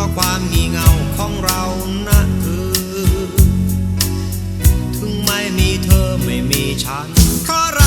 ราะความงี่เงาของเรานะคือถึงไม่มีเธอไม่มีฉันเพราะ